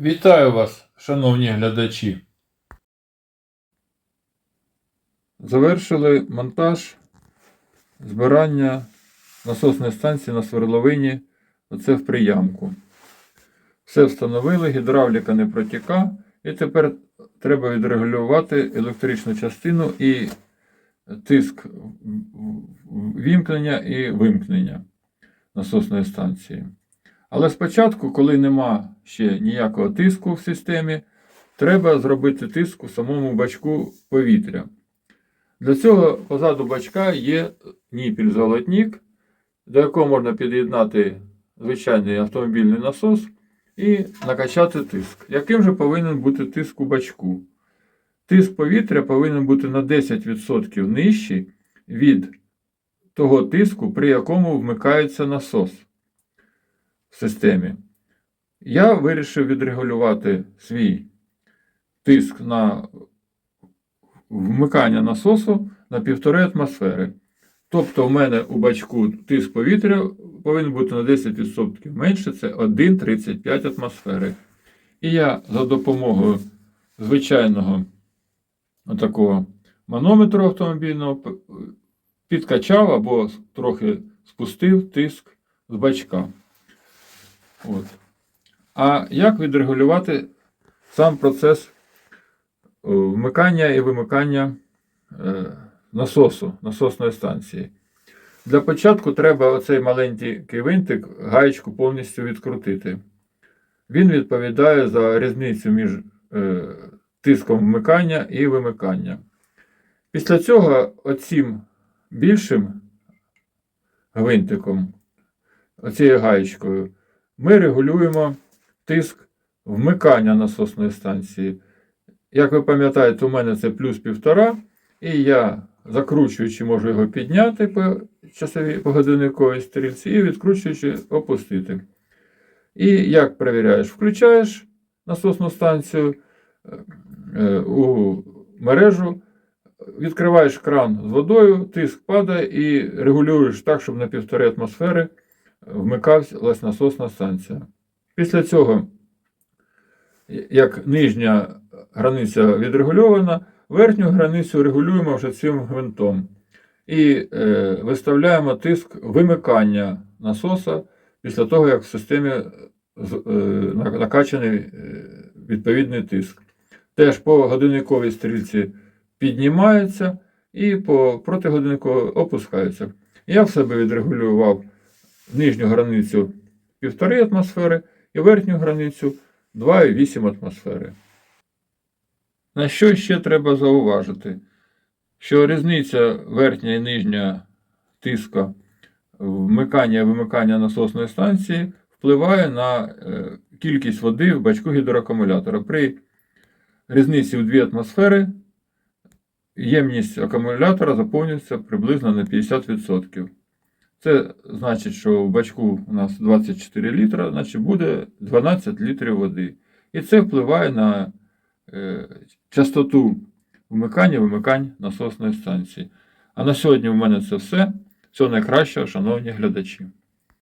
Вітаю вас, шановні глядачі. Завершили монтаж збирання насосної станції на свердловині. Оце в приямку. Все встановили, гідравліка не протіка. І тепер треба відрегулювати електричну частину і тиск вімкнення і вимкнення насосної станції. Але спочатку, коли нема ще ніякого тиску в системі, треба зробити тиск у самому бачку повітря. Для цього позаду бачка є ніпіль-золотник, до якого можна під'єднати звичайний автомобільний насос і накачати тиск. Яким же повинен бути тиск у бачку? Тиск повітря повинен бути на 10% нижчий від того тиску, при якому вмикається насос системі. Я вирішив відрегулювати свій тиск на вмикання насосу на 1,5 атмосфери. Тобто, в мене у бачку тиск повітря повинен бути на 10% менше, це 1,35 атмосфери. І я за допомогою звичайного такого манометру автомобільного підкачав або трохи спустив тиск з бачка. От. А як відрегулювати сам процес е, вмикання і вимикання е, насосу, насосної станції? Для початку треба оцей маленький винтик, гаєчку повністю відкрутити. Він відповідає за різницю між е, тиском вмикання і вимикання. Після цього оцім більшим гвинтиком, оцією гаєчкою, ми регулюємо тиск вмикання насосної станції. Як ви пам'ятаєте, у мене це плюс півтора, і я, закручуючи, можу його підняти по часовій по годинниковій стрільці і відкручуючи, опустити. І як перевіряєш, включаєш насосну станцію е, у мережу, відкриваєш кран з водою, тиск падає і регулюєш так, щоб на півтори атмосфери вмикалась насосна станція. Після цього, як нижня границя відрегульована, верхню границю регулюємо вже цим гвинтом. І е, виставляємо тиск вимикання насоса після того, як в системі е, накачаний е, відповідний тиск. Теж по годинниковій стрільці піднімається і по протигодинниковій опускається. Я в себе відрегулював нижню границю 1,5 атмосфери і верхню границю 2,8 атмосфери. На що ще треба зауважити? Що різниця верхня і нижня тиска вмикання і вимикання насосної станції впливає на е, кількість води в бачку гідроакумулятора. При різниці в 2 атмосфери ємність акумулятора заповнюється приблизно на 50%. Це значить, що в бачку у нас 24 літра, значить буде 12 літрів води. І це впливає на е, частоту вмикання вимикань насосної станції. А на сьогодні в мене це все. Всього найкращого, шановні глядачі.